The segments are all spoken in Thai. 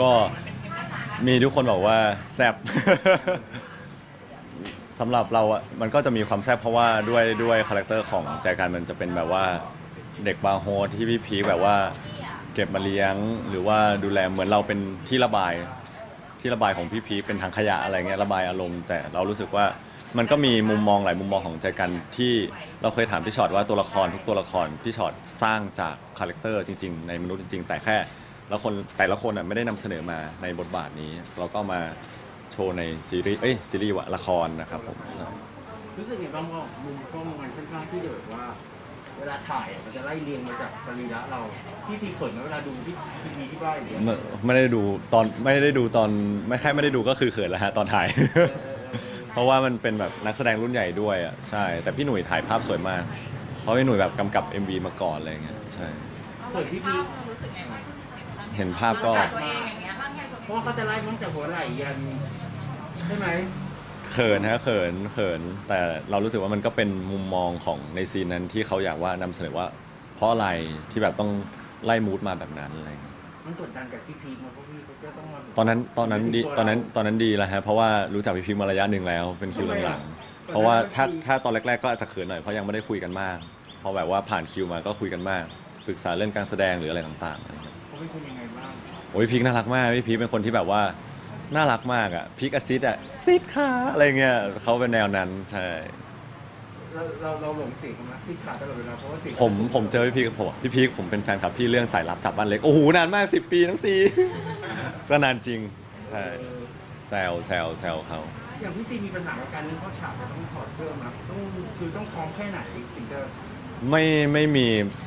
ก็มีทุกคนบอกว่าแซบ สำหรับเราอะมันก็จะมีความแซบเพราะว่าด้วยด้วยคาแรคเตอร์ของแจกันมันจะเป็นแบบว่าเด็กบาร์โฮสที่พี่พีคแบบว่า เก็บมาเลี้ยงหรือว่าดูแลเหมือนเราเป็นที่ระบาย ที่ระบายของพี่พีคเป็นทางขยะอะไรเงี้ยระบายอารมณ์แต่เรารู้สึกว่ามันก็มีมุมมองหลายมุมมองของใจกันที่เราเคยถามพี่ชอตว่าตัวละครทุกตัวละครพี่ชอตสร้างจากคาแรคเตอร์จริง ๆ ในมนุษย์จริง ๆ แต่แค่ แล้วคนแต่ละคนอะไม่ได้นำเสนอมาในบทบาทนี้ เราก็มาโชว์ในซีรีส์เอ้ยซีรีส์วะละครนะครับผมใช่รู้สึกไงบ้างว่ามุมกล้องมันค่อนข้างที่จะแบบว่า เวลาถ่ายอะมันจะไล่เรียงมาจากสรีระเราพี่ทีเขินไหมเวลาดูที่ทีวีที่บ้านอย่างเงี้ยไม่ไม่ได้ดูตอนไม่ได้ดูตอนไม่แค่ไม่ได้ดูก็คือเขินแล้วฮะตอนถ่าย เพราะว่ามันเป็นแบบนักแสดงรุ่นใหญ่ด้วยอะใช่ แต่พี่หนุ่ยถ่ายภาพสวยมาก เพราะพี่หนุ่ยแบบกำกับ MV มาก่อนอะไรเงี้ยใช่ เขินพี่พี เห็นภาพก็ ตัวเองอย่างเงี้ยร่างกายตัวเพราะว่าเขาจะไล่ตั้งแต่หัวไหล่ยันใช่ไหมเขินฮะเขินเขินแต่เรารู้สึกว่ามันก็เป็นมุมมองของในซีนนั้นที่เขาอยากว่านำเสนอว่า เพราะอะไรที่แบบต้องไล่มูดมาแบบนั้นอะไรเงี้ยมันกดดันกับพี่พีมาเพราะพี่เขาจะต้องมาตอนนั้นตอนนั้นดีตอนนั้นตอนนั้นดีแล้วฮะเพราะว่ารู้จักพี่พิมมาระยะหนึ่งแล้วเป็นคิวหลังๆเพราะว่าถ้าถ้าตอนแรก ๆ ก็อาจจะเขินหน่อยเพราะยังไม่ได้คุยกันมากพอแบบว่าผ่านคิวมาก็คุยกันมากปรึกษาเรื่องการแสดงหรืออะไรต่างๆอะไรเงี้ย เขาเป็นคนยังไงบ้างโอ้ยพีคน่ารักมากพี่พีคเป็นคนที่แบบว่าน่ารักมากอะพีคอซิดอะซิดค่ะอะไรเงี้ยเขาเป็นแนวนั้นใช่ เราเราเราหลงเสียงคำนักที่ขาดตลอดเวลาเพราะว่าเสียงผมผมเจอพี่พีคผมพี่พีคผมเป็นแฟนคลับพี่เรื่องสายลับจับบ้านเล็กโอ้โหนานมาก10ปีทั้งสี่ก็นานจริงใช่เออแซวแซวแซวเขาอย่างพี่ซีมีปัญหากับการเล่นเข้าฉากจะต้องถอดเสื้อมาต้องคือต้องพร้อมแค่ไหนถึงจะไม่ไม่มี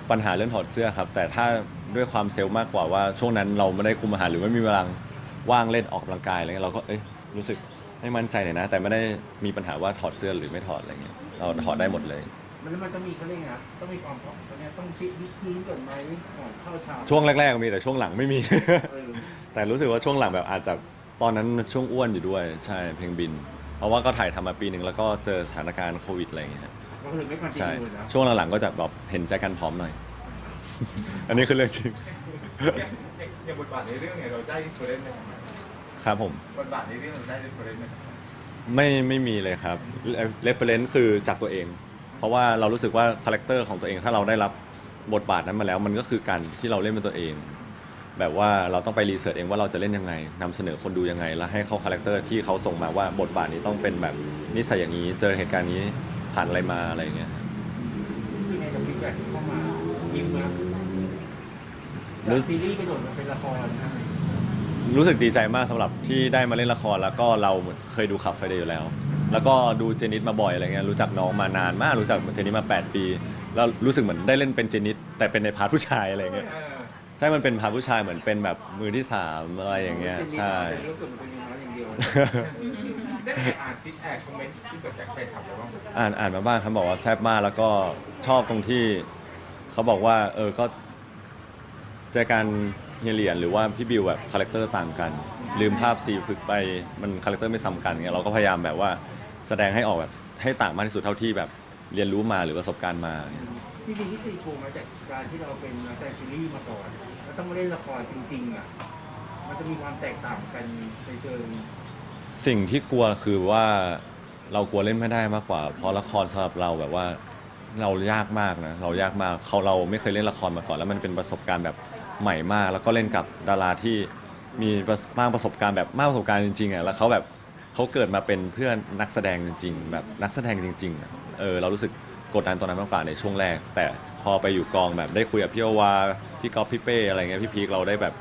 ปัญหาเรื่องถอดเสื้อครับ แต่ถ้า ด้วยความเซลล์มากกว่าว่าช่วงนั้นเราไม่ได้คุมอาหารหรือไม่มีเวลาว่างเล่นออกกำลังกายอะไรเงี้ยเราก็เอ้ยรู้สึกไม่มั่นใจหน่อยนะ แต่ไม่ได้มีปัญหาว่าถอดเสื้อหรือไม่ถอดอะไรเงี้ยเราถอดได้หมดเลย มันมันต้องมีเขาเรียกไงครับต้องมีความพร้อมตอนนี้ต้องคิดวิธีก่อนไหมก่อนเข้าฉากช่วงแรกๆมีแต่ช่วงหลังไม่มี เออแต่รู้สึกว่าช่วงหลังแบบอาจจะตอนนั้นช่วงอ้วนอยู่ด้วยใช่เพลงบิน เพราะว่าก็ถ่ายทำมาปีหนึ่งแล้วก็เจอสถานการณ์โควิดอะไรอย่างเงี้ยก็คือไม่ควรจะใช่ดูนะช่วงหลังๆก็จะแบบเห็นใจกันพร้อมหน่อย อันนี้คือเรื่องจริงอย่างบทบาทในเรื่องเนี่ยเราได้เฟรนไหมครับครับผม บทบาทในเรื่องเราได้เฟรนไหมครับไม่ไม่มีเลยครับเรฟเฟรนซ์คือจากตัวเอง เพราะว่าเรารู้สึกว่าคาแรคเตอร์ของตัวเอง ถ้าเราได้รับบทบาทนั้นมาแล้ว มันก็คือการที่เราเล่นเป็นตัวเอง แบบว่าเราต้องไปรีเสิร์ชเองว่าเราจะเล่นยังไงนำเสนอคนดูยังไง แล้วให้เขาคาแรคเตอร์ที่เขาส่งมาว่าบทบาทนี้ต้องเป็นแบบนิสัยอย่างนี้ เจอเหตุการณ์นี้ผ่านอะไรมาอะไรอย่างเงี้ย รู้สึกไงกับฟีดแบ็กที่เข้ามายิ้มนะ รู้จากซีรีส์กระโดดมาเป็นละครนะรู้สึกดีใจมากสำหรับที่ได้มาเล่นละครแล้วก็เราเคยดูขับไฟเดย์อยู่แล้ว แล้วก็ดูเจนิสมาบ่อยอะไรเงี้ยรู้จักน้องมานานมากรู้จักเจนิสมา 8 ปี แล้วรู้สึกเหมือนได้เล่นเป็นเจนิสแต่เป็นในพาร์ทผู้ชายอะไรเงี้ยเออใช่มันเป็นพาร์ทผู้ชายเหมือนเป็นแบบมือที่สามอะไรอย่างเงี้ยใช่เป็นรู้สึกมันเป็นน้อยอย่างเดียวได้ไปอ่านซิกแอคคอมเมนต์ที่เกิดจากแฟนคลับเราบ้างไหมอ่านอ่านมาบ้างครับบอกว่าแซ่บมากแล้วก็ชอบตรงที่ เขาบอกว่าเออก็ เจอการเฮียเหรียญหรือว่าพี่บิวแบบคาแรคเตอร์ต่างกัน ลืมภาพสีพึกไปมันคาแรคเตอร์ไม่ซ้ำกันเงี้ยเราก็พยายามแบบว่าแสดงให้ออกแบบให้ต่างมากที่สุดเท่าที่แบบเรียนรู้มาหรือประสบการณ์มาเนี่ยพี่บินที่ซีโคมาจากการที่เราเป็นนักแสดงซีรีส์มาก่อนแล้วต้องมาเล่นละครจริงๆอะมันจะมีความแตกต่างกันในเชิงสิ่งที่กลัวคือว่าเรากลัวเล่นไม่ได้มากกว่า เพราะละครสำหรับเราแบบว่าเรายากมากนะเรายากมากเขาเราไม่เคยเล่นละครมาก่อน แล้วมันเป็นประสบการณ์แบบ ใหม่มาก แล้วก็เล่นกับดาราที่มีมากประสบการณ์แบบมากประสบการณ์จริงๆอะแล้วเขาแบบเขาเกิดมาเป็นเพื่อนนักแสดงจริง ๆ แบบนักแสดงจริงๆอะเออเรารู้สึกกดดันตอนนั้นมากกว่าในช่วงแรก แต่พอไปอยู่กองแบบได้คุยกับพี่โอวาพี่ก๊อฟพี่เป้อะไรเงี้ยพี่พีคเราได้แบบ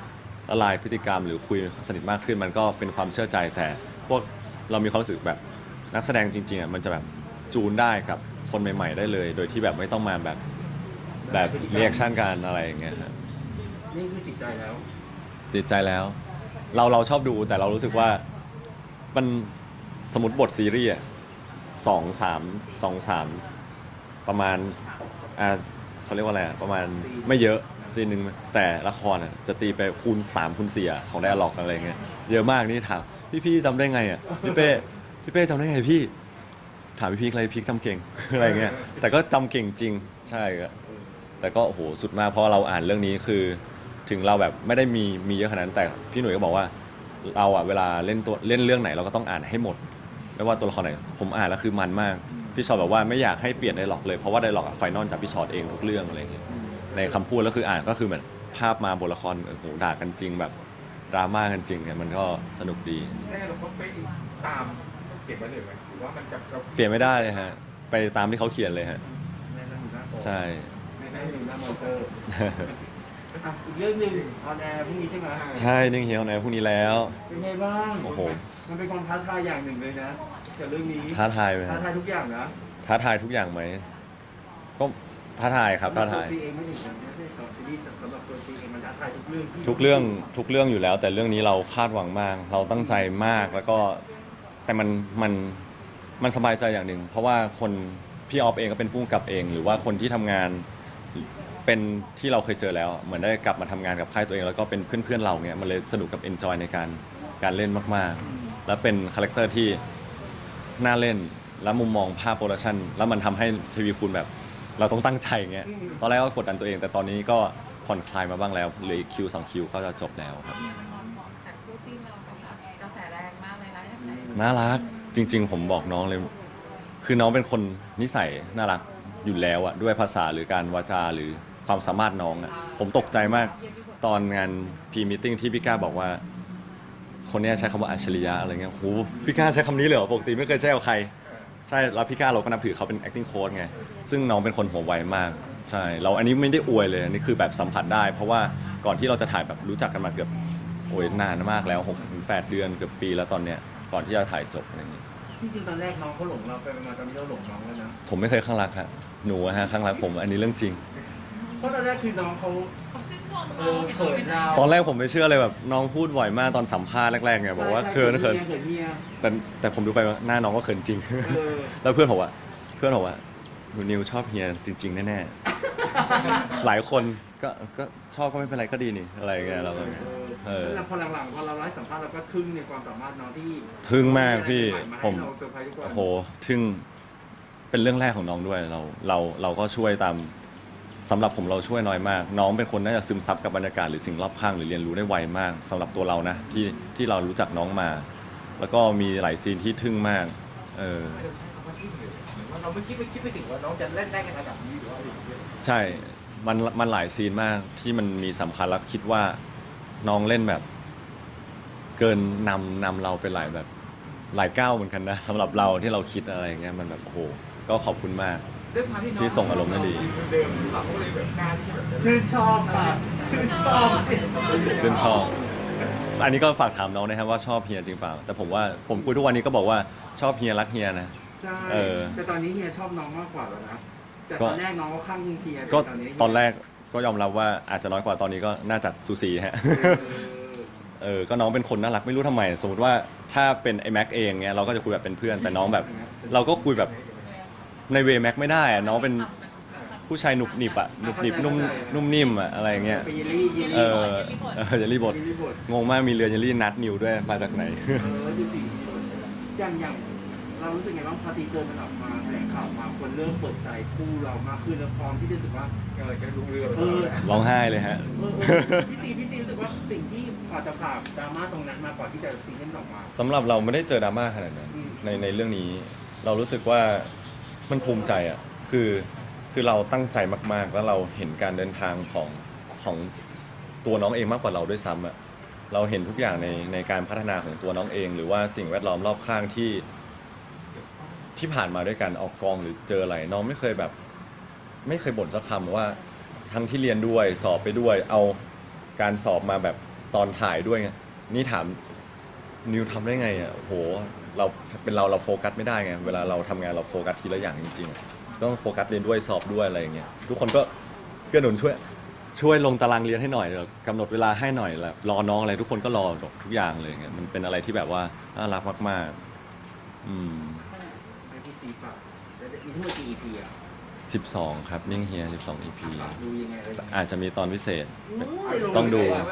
ละลายพฤติกรรม หรือคุยสนิทมากขึ้นมันก็เป็นความเชื่อใจแต่พวกเรามีความรู้สึกแบบนักแสดงจริงๆอะมันจะแบบจูนได้กับคนใหม่ ๆ ได้เลย โดยที่แบบไม่ต้องมาแบบแบบเรียกชั่นกันอะไรอย่างเงี้ยครับ นี่คือจิตใจแล้ว ติดใจแล้ว เราเราชอบดูแต่เรารู้สึกว่ามันสมมติบทซีรีส์อะสองสามสองสามประมาณอ่าเขาเรียกว่าอะไรอะประมาณไม่เยอะซีนหนึ่งแต่ละครอะจะตีไปคูณ 3 คูณ4อะของไดอะล็อกอะไรเงี้ยเยอะมากนี่ถามพี่พี่ๆจำได้ไงอะพี่เป้พี่เป้จำได้ไงพี่ ถามพี่พีคอะไรพี่พีคจำเก่ง อะไรเงี้ยแต่ก็จำเก่งจริงใช่ครับแต่ก็โอ้โหสุดมากเพราะเราอ่านเรื่องนี้คือ ถึงเราแบบไม่ได้มีมีเยอะขนาดนั้นแต่พี่หนุ่ยก็บอกว่าเราอะเวลาเล่นตัวเล่นเรื่องไหนเราก็ต้องอ่านให้หมด ไม่ว่าตัวละครไหนผมอ่านแล้วคือมันมาก พี่ชอตบอกว่าไม่อยากให้เปลี่ยนไดร็อกเลยเพราะว่าไดร็อกไฟนอลจากพี่ชอตเองทุกเรื่องอะไรอย่างเงี้ยในคำพูดแล้วคืออ่านก็คือเหมือนภาพมาบทละครโอ้โหด่ากันจริงแบบดราม่ากันจริงเนี่ยมันก็สนุกดี แน่เราก็ไปตามเก็บไว้เลยไหมหรือว่ามันจะราเปลี่ยนไม่ได้เลยฮะ ไปตามที่เขาเขียนเลยฮะ แม่นั่งอยู่หน้าโต๊ะใช่ แม่นั่งอยู่หน้ามอนิเตอร์ อะอีกเรื่องหนึ่งออนแอร์พรุ่งนี้ใช่ไหมใช่นิ่งเฮียวในพรุ่งนี้แล้ว เป็นไงบ้างโอ้โห มันเป็นความท้าทายอย่างหนึ่งเลยนะกับเรื่องนี้ท้าทายไหมท้าฮะทายทุกอย่างนะท้าทายทุกอย่างไหมก็ท้าทายครับท้าทายสำหรับตัวซีเองไม่ถึงนะไม่ใช่สำหรับซีรีส์สำหรับตัวซีเองมันท้าทายทุกเรื่องที่ทุกเรื่องทุกเรื่องอยู่แล้ว แต่เรื่องนี้เราคาดหวังมาก เราตั้งใจมากแล้วก็แต่มันมันมันสบายใจอย่างหนึ่ง เพราะว่าคนพี่ออฟเองก็เป็นผู้กำกับเอง หรือว่าคนที่ทำงาน เป็นที่เราเคยเจอแล้ว เหมือนได้กลับมาทำงานกับค่ายตัวเอง แล้วก็เป็นเพื่อนๆเราเนี่ยมันเลยสนุกกับเอนจอยในการการเล่นมากๆ แล้วเป็นคาแรคเตอร์ที่น่าเล่นแล้วมุมมองภาพโปรดักชันแล้วมันทำให้ทีวีคูณแบบ เราต้องตั้งใจอย่างเงี้ยตอนแรกก็กดดันตัวเอง แต่ตอนนี้ก็ผ่อนคลายมาบ้างแล้วเหลืออีกคิวสองคิวก็จะจบแล้วครับ แต่คู่จิ้นเราก็แบบกระแสแรงมากเลยนะอยากให้น่ารักจริง ๆ ผมบอกน้องเลย คือน้องเป็นคนนิสัยน่ารักอยู่แล้วอะด้วยภาษาหรือการวาจาหรือ ความสามารถน้องอะผมตกใจมากตอนงานพีมิ팅ที่พี่ก้าบอกว่า คนเนี้ยใช้คำว่าอัจฉริยะอะไรเงี้ยโหพี่ก้าใช้คำนี้เลยเหรอปกติไม่เคยใช้กับใคร ใช่แล้วพี่ก้าเราก็นับถือเขาเป็น acting coach ไง ซึ่งน้องเป็นคนหัวไวมาก ใช่ เราอันนี้ไม่ได้อวยเลยอันนี้คือแบบสัมผัสได้ เพราะว่าก่อนที่เราจะถ่ายแบบรู้จักกันมาเกือบโอ้ยนานมากแล้ว6ถึง8เดือนเกือบปีแล้วตอนเนี้ยก่อนที่จะถ่ายจบอะไรอย่างงี้จริงๆตอนแรกน้องเขาหลงเราไปมาตอนนี้เราหลงน้องแล้วนะผมไม่เคยข้างรักฮะหนูอะฮะข้างรักผม อันนี้เรื่องจริง เพราะตอนแรกคือน้องเขาผมชื่นชมเอเราอเห็นเขิเรานเป็นเราตอนแรกผมไม่เชื่อเลยแบบน้องพูดบ่อยมากตอนสัมภาษณ์แรกๆไงบอกว่าเขินเขินเขินเฮียแต่แต่ผมดูไปว่าหน้าน้องก็เขินจริง เออ แล้วเพื่อนผมว่าเพื่อนผมว่าหนูนิวชอบเฮียจริง ๆ แน่ๆ หลายคนก็ก็ชอบก็ไม่เป็นไรก็ดีนี่อะไรอย่างเงี้ยเราก็เออ แล้วพอหลังๆพอเราไลฟ์สัมภาษณ์เราก็ทึ่งในความสามารถน้องที่ทึ่งมากพี่ใหๆาให้ผมเราเซอร์ไพรส์ทุกวันโอ้โหทึ่งเป็นเรื่องแรกของน้องด้วยเราเราเราก็ช่วยตาม สำหรับผมเราช่วยน้อยมาก น้องเป็นคนน่าจะซึมซับกับบรรยากาศหรือสิ่งรอบข้างหรือเรียนรู้ได้ไวมากสำหรับตัวเรานะที่ที่เรารู้จักน้องมา แล้วก็มีหลายซีนที่ทึ่งมากเออใช้คำว่าที่เราไม่คิดไม่คิดไม่ถึงว่าน้องจะเล่นได้ในระดับนี้หรือว่าอะไรอย่างเงี้ยใช่มันมันหลายซีนมากที่มันมีสำคัญแล้วคิดว่าน้องเล่นแบบ เกินนำนำเราไปหลายแบบหลายก้าวเหมือนกันนะสำหรับเราที่เราคิดอะไรอย่างเงี้ยมันแบบโอ้โหก็ขอบคุณมาก ด้วยความที่น้องที่ส่งอารมณ์ได้ดีเหมือนเดิมเราก็เลยแบบกล้ารที่แบบจะชื่นชอบค่ะชื่นชอบ ชื่นชอบ อันนี้ก็ฝากถามน้องนะครับว่าชอบเฮียจริงเปล่า แต่ผมว่าผมคุยทุกวันนี้ก็บอกว่าชอบเฮียรักเฮียนะ ใช่เออ แต่ตอนนี้เฮียชอบน้องมากกว่าแล้วนะ แต่ก็ตอนแรกน้องก็ข้างเฮียก็แตอนนี้ตอนแรกก็ยอมรับว่าอาจจะน้อยกว่าตอนนี้ก็น่าจะสูสีฮะ เออเออ ก็น้องเป็นคนน่ารักไม่รู้ทำไม สมมติว่าถ้าเป็นไอ้แม็กเองเนี้ยเราก็จะคุยแบบเป็นเพื่อน แต่น้องแบบ เราก็คุยแบบ ในเวแม็กไม่ได้อะน้องเป็นผู้ชายหนุบหนิบอะหนุบหนิบนุ่มนุ่มนิ่มอะอะไรเงี้ยเป็นเยลลี่เยลเอลี่อเออเยลลี่บดเยลลี่บดงงมากมีเรือเยลลี่นัดนิวด้วยมาจากไหน เออดูสิอย่างอย่างเรารู้สึกไงบ้างพอทีเซอร์มันออกมาแถลงข่าวมาคนเริ่มเปิดใจคู่เรามากขึ้นแล้วพร้อมที่จะรู้สึกว่า เออจะลงเรือเออ ร้องไห้เลยฮะ เออเออพี่ซีพี่ซีรู้สึกว่าสิ่งที่พอจะผ่านดราม่าตรงนั้นมากว่าที่จะซีรีส์ออกมา สำหรับเราไม่ได้เจอดราม่าขนาดนั้นอืม ในในเรื่องนี้ เรารู้สึกว่า มันภูมิใจอะคือคือเราตั้งใจมากๆ แล้วเราเห็นการเดินทางของของตัวน้องเองมากกว่าเราด้วยซ้ำอะเราเห็นทุกอย่างในในการพัฒนาของตัวน้องเอง หรือว่าสิ่งแวดล้อมรอบข้างที่ที่ผ่านมาด้วยกันออกกองหรือเจออะไรน้องไม่เคยแบบ ไม่เคยบ่นสักคำว่าทั้งที่เรียนด้วยสอบไปด้วย เอาการสอบมาแบบตอนถ่ายด้วยไงนี่ถามนิวทำได้ไงอะโห เราเป็นเราเราโฟกัสไม่ได้ไงเวลาเราทำงานเราโฟกัสทีละอย่างจริงๆต้องโฟกัสเรียนด้วยสอบด้วยอะไรอย่างเงี้ยทุกคนก็เกื้อหนุนช่วยช่วยลงตารางเรียนให้หน่อยเดี๋ยวกำหนดเวลาให้หน่อยแหละรอน้องอะไรทุกคนก็รอทุกอย่างเลยเงี้ยมันเป็นอะไรที่แบบว่าน่ารักมากๆอืมให้พี่ซีฝากแล้วมีทั้งหมดกี่ EP อะ12 ครับนิ่งเฮีย12 EP ดูยังไงเลยอาจจะมีตอนพิเศษโอ้ยลต้องดูเลย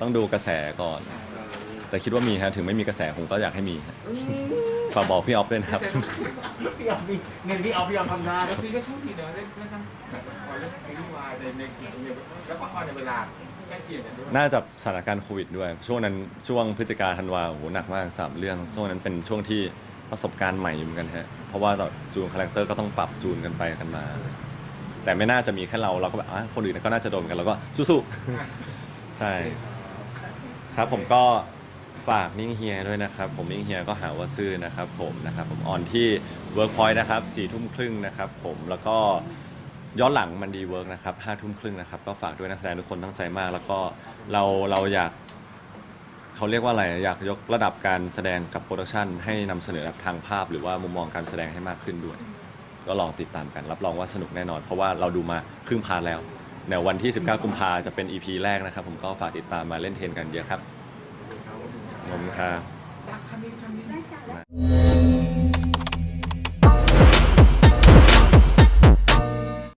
ต้องดูกระแสก่อนเออ แต่คิดว่ามีฮะถึงไม่มีกระแสผมก็อยากให้มีฮะอืมฝากบอกพี่ออฟด้วยนะครับ พี่ออฟมีเงินพี่ออฟพี่ออฟทำได้แล้วซีก็โชคดีเนอะเล่นเล่นทั้งหนังละครเล่นซีรีส์วายในในแล้วก็ในเวลาใใกล้เคียงกันด้วยน่าจะสถานการณ์โควิดด้วย ช่วงนั้นช่วงพฤศจิกาธันวาโอ้โหหนักมากสามเรื่อง ช่วงนั้นเป็นช่วงที่ประสบการณ์ใหม่อยู่เหมือนกันฮะเพราะว่าต่อจูนคาแรคเตอร์ก็ต้องปรับจูนกันไปกันมา แต่ไม่น่าจะมีแค่เราเราก็แบบอะคนอื่นก็น่าจะโดนกันแล้วก็สู้ๆใช่ ครับผมก็ ฝากนิ่งเฮียด้วยนะครับ ผมนิ่งเฮียก็หาว่าซื่อนะครับ ผมนะครับผมออนที่ Workpoint นะครับสี่ทุ่มครึ่งนะครับ ผมแล้วก็ย้อนหลังมันดีเวิร์กนะครับห้าทุ่มครึ่งนะครับ ก็ฝากด้วยนักแสดงทุกคนตั้งใจมาก แล้วก็เราเราอยากเขาเรียกว่าอะไรอยากยกระดับการแสดงกับโปรดักชันให้นำเสนอทางภาพ หรือว่ามุมมองการแสดงให้มากขึ้นด้วย ก็ลองติดตามกันรับรองว่าสนุกแน่นอน เพราะว่าเราดูมาครึ่งพาร์ทแล้วในวันที่ 19 กุมภาจะเป็น EP แรกนะครับ ผมก็ฝากติดตามมาเล่นเทนกันเยอะครับ ขอบคุณครับตักคำนี้คำนี้